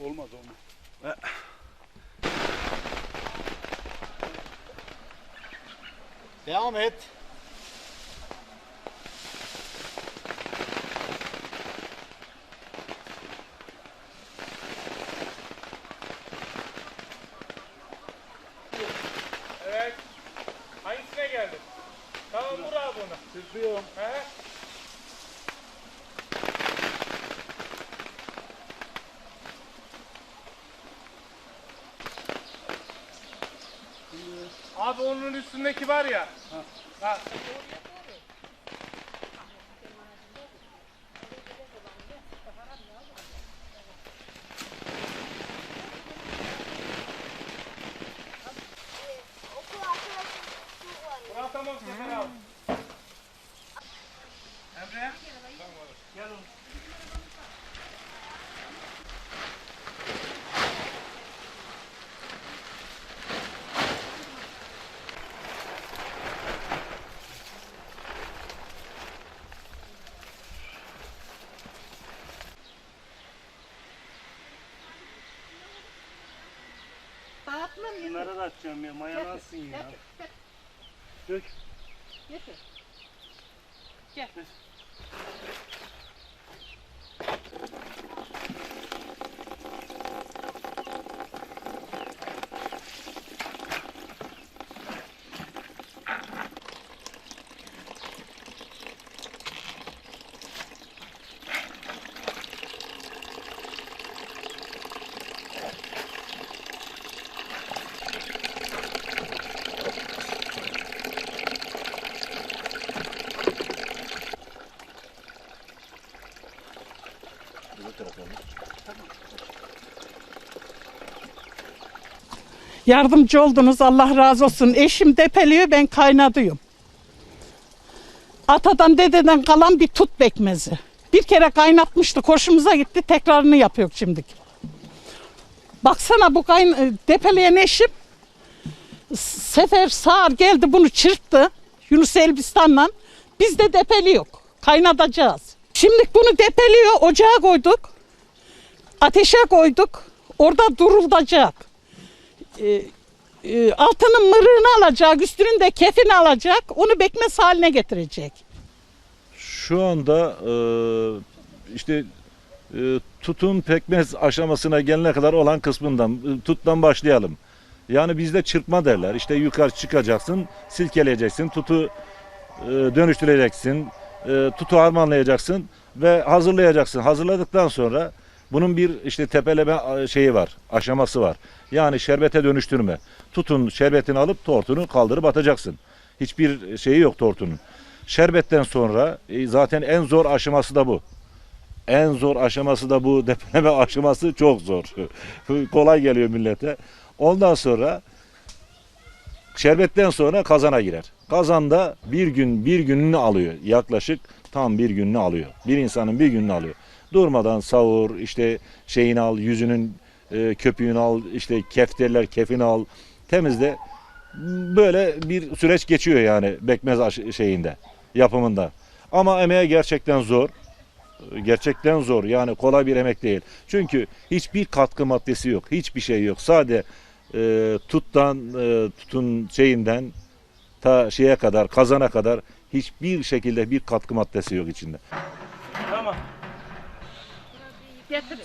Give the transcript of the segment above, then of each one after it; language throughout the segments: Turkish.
Olmaz olmaz. Devam et. Evet. Hangisine geldin? Tamam vur abi onu. Çırpıyorum. He? Abi onun üstündeki var ya. Ha. Burası tamam Sefer abi. Dağıtmam yeter. Bunları da atacağım ya. Mayalansın ya. Dök. Yeter. Gel. Yardımcı oldunuz Allah razı olsun. Eşim depeliyor ben kaynadıyorum. Atadan dededen kalan bir tut bekmezi. Bir kere kaynatmıştık hoşumuza gitti tekrarını yapıyor şimdi. Baksana bu kayn e, depeleyen eşim Sefer sağır geldi bunu çırptı Yunus Elbistan'la. Biz de depeliyor. Kaynatacağız. Şimdi bunu depeliyor ocağa koyduk. Ateşe koyduk. Orada durulacak e, e, altının mırığını alacak, üstünün de kefini alacak, onu bekmez haline getirecek. Şu anda e, işte e, tutun pekmez aşamasına gelene kadar olan kısmından e, tuttan başlayalım. Yani bizde çırpma derler. İşte yukarı çıkacaksın, silkeleyeceksin, tutu e, dönüştüreceksin, e, tutu harmanlayacaksın ve hazırlayacaksın. Hazırladıktan sonra bunun bir işte tepeleme şeyi var, aşaması var. Yani şerbete dönüştürme. Tutun şerbetini alıp tortunu kaldırıp atacaksın. Hiçbir şeyi yok tortunun. Şerbetten sonra e, zaten en zor aşaması da bu. En zor aşaması da bu depeleme aşaması çok zor. Kolay geliyor millete. Ondan sonra şerbetten sonra kazana girer. Kazanda bir gün bir gününü alıyor. Yaklaşık tam bir gününü alıyor. Bir insanın bir gününü alıyor. Durmadan savur, işte şeyini al, yüzünün e, köpüğünü al, işte kef derler kefini al, temizle. Böyle bir süreç geçiyor yani bekmez şeyinde, yapımında. Ama emeğe gerçekten zor. Gerçekten zor yani kolay bir emek değil. Çünkü hiçbir katkı maddesi yok. Hiçbir şey yok. Sade e, tuttan e, tutun şeyinden ta şeye kadar kazana kadar hiçbir şekilde bir katkı maddesi yok içinde. Tamam. Getirin.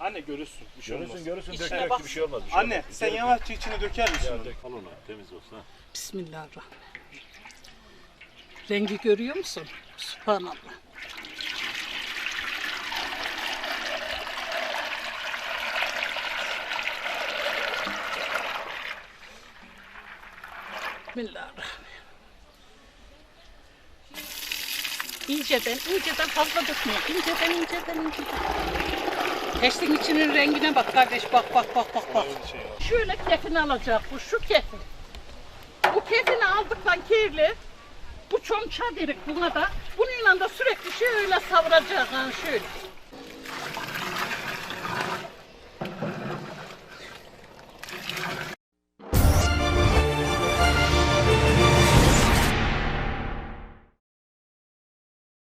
Anne görürsün. Bir şey olmaz. görürsün İçine bak. bir şey olmaz. Anne sen yavaşça içine döker misin? onu? Al onu temiz olsun. ha. Bismillahirrahmanirrahim. Rengi görüyor musun? Subhanallah. Bismillahirrahmanirrahim. İnceden, inceden fazla dökme. İnceden, inceden, inceden. Peştin içinin rengine bak kardeş. Bak, bak, bak, bak, bak. Şöyle kefini alacak bu, şu kefin. Bu kefini aldıktan kirli, bu çomça dedik buna da. Bununla da sürekli şöyle savuracak ha şöyle.